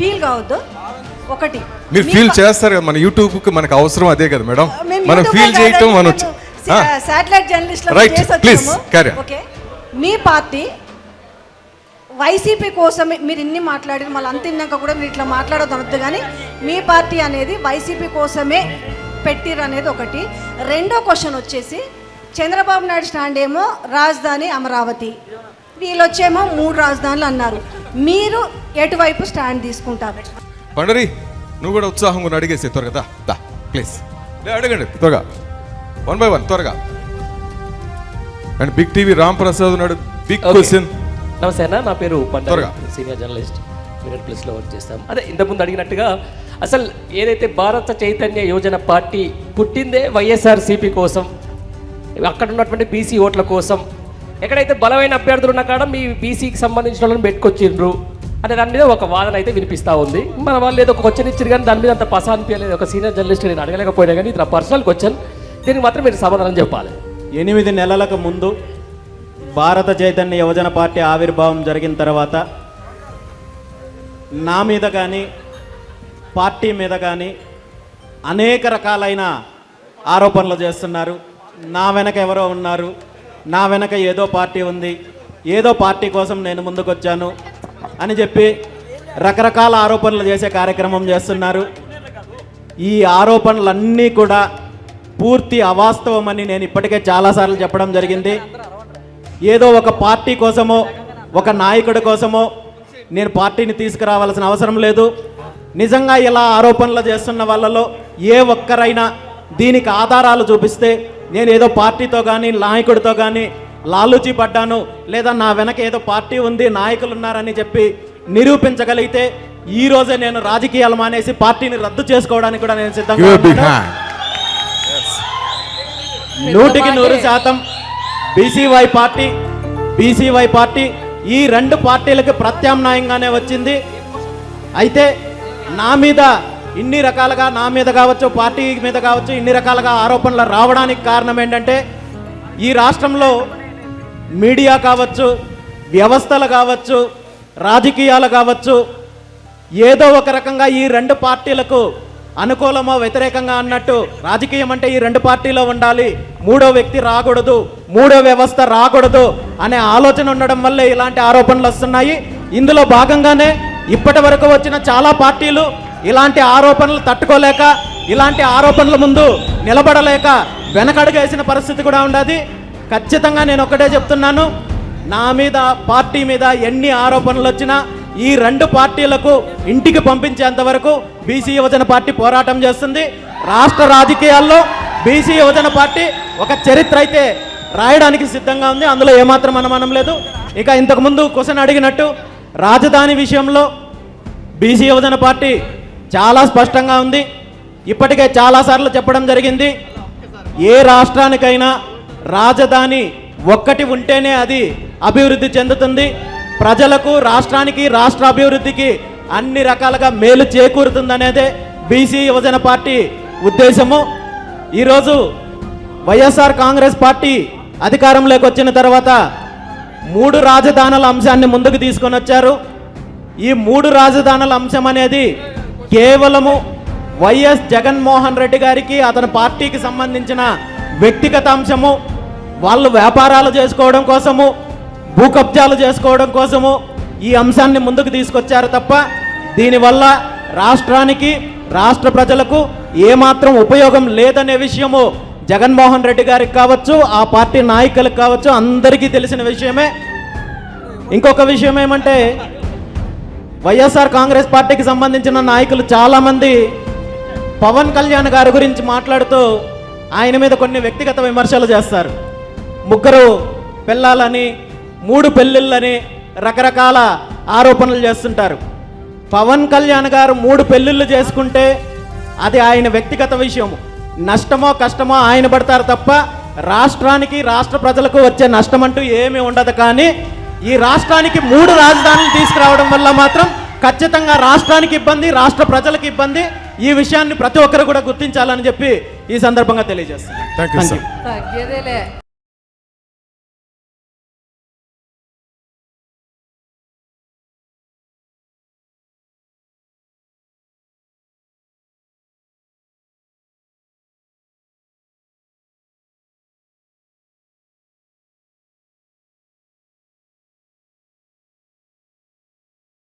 Feel కావద్దు. ఒకటి. మీరు ఫీల్ చేస్తారు కదా మన యూట్యూబ్కి మనకు అవసరం అదే కదా మేడం? మనం ఫీల్ చేయటం మనం మేము సా- శాటిలైట్ జర్నలిస్ట్ on. ఓకే. మీ పార్టీ వైసీపీ కోసమే మీరు ఇన్ని మాట్లాడారు మళ్ళీ అంత తిన్నాక కూడా మీరు ఇట్లా మాట్లాడొద్దు కానీ మీ పార్టీ అనేది వైసీపీ కోసమే పెట్టిరు అనేది ఒకటి. రెండో క్వశ్చన్ వచ్చేసి చంద్రబాబు నాయుడు స్టాండ్ ఏమో రాజధాని అమరావతి. వీళ్ళు వచ్చేమో మూడు రాజధానులు అన్నారు. మీరు ఎటువైపు స్టాండ్ తీసుకుంటారు పండరి నువ్వు కూడా ఉత్సాహం కూడా అడిగేసి త్వరగా దా ప్లీజ్ లే అడగండి త్వరగా. వన్ బై వన్ త్వరగా. And big TV Ram Prasad ఉన్నాడు. బిగ్. క్వశ్చన్ నమస్తే అన్న నా పేరు త్వరగా. సీనియర్ జర్నలిస్ట్ మిరర్ ప్లస్లో వర్క్ చేస్తాం. అదే ఇంతకుముందు అడిగినట్టుగా అసలు ఏదైతే భారత చైతన్య యోజన పార్టీ పుట్టిందే వైఎస్ఆర్ సిపి కోసం అక్కడ ఉన్నటువంటి బీసీ ఓట్ల కోసం ఎక్కడైతే బలమైన అభ్యర్థులు ఉన్న కాడ మీ బీసీకి సంబంధించిన వాళ్ళని పెట్టుకొచ్చిండ్రు అంటే దాని మీద ఒక వాదన అయితే వినిపిస్తూ ఉంది. మన వాళ్ళు ఏదో ఒక క్వశ్చన్ ఇచ్చారు కానీ దాని మీద అంత పస అనిపించలేదు. ఒక సీనియర్ జర్నలిస్ట్ నేను అడగలేకపోయినా కానీ ఇది నా పర్సనల్ క్వశ్చన్ దీనికి మాత్రం మీరు సమాధానం చెప్పాలి. ఎనిమిది నెలలకు ముందు భారత చైతన్య యువజన పార్టీ ఆవిర్భావం జరిగిన తర్వాత నా మీద కానీ పార్టీ మీద కానీ అనేక రకాలైన ఆరోపణలు చేస్తున్నారు. నా వెనక ఎవరో ఉన్నారు. నా వెనక ఏదో పార్టీ ఉంది. ఏదో పార్టీ కోసం నేను ముందుకొచ్చాను. అని చెప్పి రకరకాల ఆరోపణలు చేసే కార్యక్రమం చేస్తున్నారు. ఈ ఆరోపణలన్నీ కూడా పూర్తి అవాస్తవమని నేను ఇప్పటికే చాలాసార్లు చెప్పడం జరిగింది. ఏదో ఒక పార్టీ కోసమో ఒక నాయకుడి కోసమో నేను పార్టీని తీసుకురావాల్సిన అవసరం లేదు. నిజంగా ఇలా ఆరోపణలు చేస్తున్న వాళ్ళలో ఏ ఒక్కరైనా దీనికి ఆధారాలు చూపిస్తే నేను ఏదో పార్టీతో కానీ నాయకుడితో కానీ లాలూచి పడ్డాను. లేదా నా వెనక ఏదో పార్టీ ఉంది నాయకులు ఉన్నారని చెప్పి నిరూపించగలిగితే ఈ రోజే నేను రాజకీయాలు మానేసి పార్టీని రద్దు చేసుకోవడానికి కూడా నేను సిద్ధంగా నూటికి నూరు శాతం బీసీవై పార్టీ బీసీవై పార్టీ ఈ రెండు పార్టీలకు ప్రత్యామ్నాయంగానే వచ్చింది. అయితే నా మీద ఇన్ని రకాలుగా నా మీద కావచ్చు పార్టీ మీద కావచ్చు ఇన్ని రకాలుగా ఆరోపణలు రావడానికి కారణం ఏంటంటే ఈ రాష్ట్రంలో మీడియా కావచ్చు వ్యవస్థలు కావచ్చు రాజకీయాలు కావచ్చు ఏదో ఒక రకంగా ఈ రెండు పార్టీలకు అనుకూలమో వ్యతిరేకంగా అన్నట్టు రాజకీయం అంటే ఈ రెండు పార్టీలో ఉండాలి. మూడో వ్యక్తి రాకూడదు మూడో వ్యవస్థ రాకూడదు అనే ఆలోచన ఉండడం వల్లే ఇలాంటి ఆరోపణలు వస్తున్నాయి. ఇందులో భాగంగానే ఇప్పటి వరకు వచ్చిన చాలా పార్టీలు ఇలాంటి ఆరోపణలు తట్టుకోలేక ఇలాంటి ఆరోపణల ముందు నిలబడలేక వెనకడుగేసిన పరిస్థితి కూడా ఉండదు. ఖచ్చితంగా నేను ఒకటే చెప్తున్నాను. నా మీద పార్టీ మీద ఎన్ని ఆరోపణలు వచ్చినా ఈ రెండు పార్టీలకు ఇంటికి పంపించేంత వరకు బీసీ యువజన పార్టీ పోరాటం చేస్తుంది. రాష్ట్ర రాజకీయాల్లో బీసీ యువజన పార్టీ ఒక చరిత్ర అయితే రాయడానికి సిద్ధంగా ఉంది. అందులో ఏమాత్రం అనుమానం లేదు. ఇక ఇంతకుముందు క్వశ్చన్ అడిగినట్టు రాజధాని విషయంలో బీసీ యువజన పార్టీ చాలా స్పష్టంగా ఉంది. ఇప్పటికే చాలాసార్లు చెప్పడం జరిగింది. ఏ రాష్ట్రానికైనా రాజధాని ఒక్కటి ఉంటేనే అది అభివృద్ధి చెందుతుంది. ప్రజలకు రాష్ట్రానికి రాష్ట్ర అభివృద్ధికి అన్ని రకాలుగా మేలు చేకూరుతుందనేదే బీసీ యువజన పార్టీ ఉద్దేశము. ఈరోజు వైఎస్ఆర్ కాంగ్రెస్ పార్టీ అధికారంలోకి వచ్చిన తర్వాత మూడు రాజధానుల అంశాన్ని ముందుకు తీసుకొని వచ్చారు. ఈ మూడు రాజధానుల అంశం అనేది కేవలము వైఎస్ జగన్మోహన్ రెడ్డి గారికి అతని పార్టీకి సంబంధించిన వ్యక్తిగత అంశము. వాళ్ళు వ్యాపారాలు చేసుకోవడం కోసము భూ కబ్జాలు చేసుకోవడం కోసము ఈ అంశాన్ని ముందుకు తీసుకొచ్చారు తప్ప దీనివల్ల రాష్ట్రానికి రాష్ట్ర ప్రజలకు ఏమాత్రం ఉపయోగం లేదనే విషయము జగన్మోహన్ రెడ్డి గారికి కావచ్చు ఆ పార్టీ నాయకులకు కావచ్చు అందరికీ తెలిసిన విషయమే. ఇంకొక విషయం ఏమంటే వైఎస్ఆర్ కాంగ్రెస్ పార్టీకి సంబంధించిన నాయకులు చాలామంది పవన్ కళ్యాణ్ గారి గురించి మాట్లాడుతూ ఆయన మీద కొన్ని వ్యక్తిగత విమర్శలు చేస్తారు. ముగ్గురు పిల్లలని మూడు పెళ్ళిళ్ళని రకరకాల ఆరోపణలు చేస్తుంటారు. పవన్ కళ్యాణ్ గారు మూడు పెళ్ళిళ్ళు చేసుకుంటే అది ఆయన వ్యక్తిగత విషయం నష్టమో కష్టమో ఆయన పడతారు తప్ప రాష్ట్రానికి రాష్ట్ర ప్రజలకు వచ్చే నష్టం అంటూ ఏమీ ఉండదు కానీ ఈ రాష్ట్రానికి మూడు రాజధానులు తీసుకురావడం వల్ల మాత్రం ఖచ్చితంగా రాష్ట్రానికి ఇబ్బంది రాష్ట్ర ప్రజలకు ఇబ్బంది. ఈ విషయాన్ని ప్రతి ఒక్కరు కూడా గుర్తించాలని చెప్పి ఈ సందర్భంగా తెలియజేస్తాను